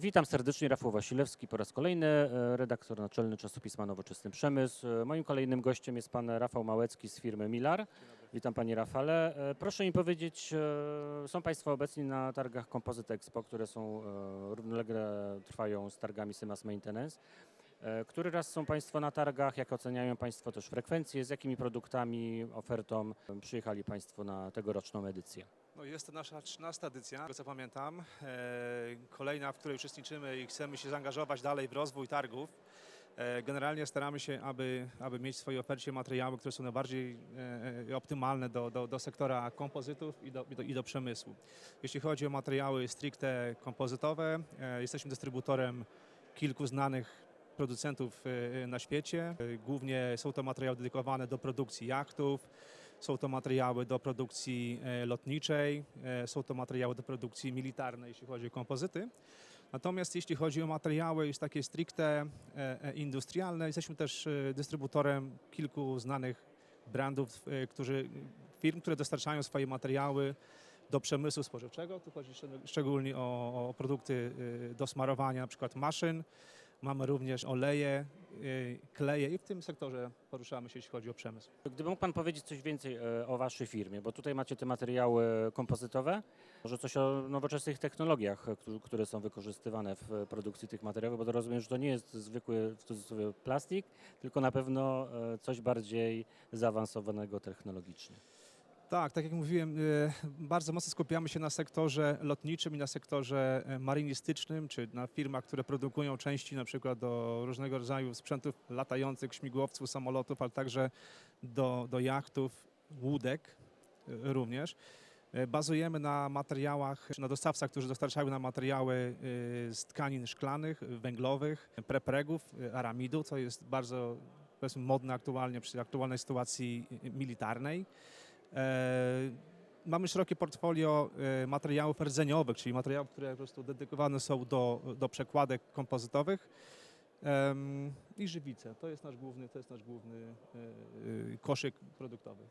Witam serdecznie, Rafał Wasilewski po raz kolejny, e, redaktor naczelny czasopisma Nowoczesny Przemysł. E, Moim kolejnym gościem jest pan Rafał Małecki z firmy Milar. Witam panie Rafale. E, Proszę mi powiedzieć, są państwo obecni na targach Composite Expo, które są równolegle trwają z targami Symas Maintenance. E, Który raz są państwo na targach? Jak oceniają państwo też frekwencje? Z jakimi produktami, ofertą e, przyjechali państwo na tegoroczną edycję? No jest to nasza 13 edycja, tego co pamiętam. E, kolejna, w której uczestniczymy i chcemy się zaangażować dalej w rozwój targów. Generalnie staramy się, aby, aby mieć w swojej ofercie materiały, które są najbardziej e, optymalne do, do, do sektora kompozytów i do, i, do, i do przemysłu. Jeśli chodzi o materiały stricte kompozytowe, e, jesteśmy dystrybutorem kilku znanych producentów e, na świecie. E, Głównie są to materiały dedykowane do produkcji jachtów, są to materiały do produkcji e, lotniczej, e, są to materiały do produkcji militarnej, jeśli chodzi o kompozyty. Natomiast jeśli chodzi o materiały już takie stricte e, e, industrialne, jesteśmy też e, dystrybutorem kilku znanych brandów, e, którzy, firm, które dostarczają swoje materiały do przemysłu spożywczego. Tu chodzi szczeg- szczególnie o, o produkty e, do smarowania, na przykład maszyn. Mamy również oleje, e, kleje i w tym sektorze poruszamy się, jeśli chodzi o przemysł. Gdyby mógł Pan powiedzieć coś więcej e, o Waszej firmie, bo tutaj macie te materiały kompozytowe, może coś o nowoczesnych technologiach, e, któ- które są wykorzystywane w e, produkcji tych materiałów, bo to rozumiem, że to nie jest zwykły w cudzysłowie plastik, tylko na pewno coś bardziej zaawansowanego technologicznie. Tak, tak jak mówiłem, e, bardzo mocno skupiamy się na sektorze lotniczym i na sektorze e, marynistycznym, czy na firmach, które produkują części na przykład do różnego rodzaju sprzętów latających, śmigłowców, samolotów, ale także do, do jachtów, łódek e, również. Bazujemy na materiałach, na dostawcach, którzy dostarczają nam materiały z tkanin szklanych, węglowych, prepregów, aramidu, co jest bardzo modne aktualnie przy aktualnej sytuacji militarnej. E, Mamy szerokie portfolio e, materiałów rdzeniowych, czyli materiałów, które po prostu dedykowane są do, do przekładek kompozytowych i żywice. To jest nasz główny, to jest nasz główny e, koszyk produktowy.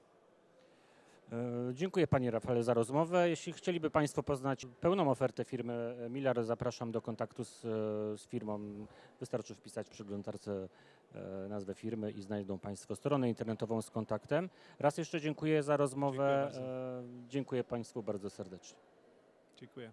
E, Dziękuję Panie Rafale za rozmowę. Jeśli chcieliby Państwo poznać pełną ofertę firmy Miller, zapraszam do kontaktu z, z firmą. Wystarczy wpisać w przeglądarce e, nazwę firmy i znajdą Państwo stronę internetową z kontaktem. Raz jeszcze dziękuję za rozmowę. Dziękuję E, Dziękuję Państwu bardzo serdecznie. Dziękuję.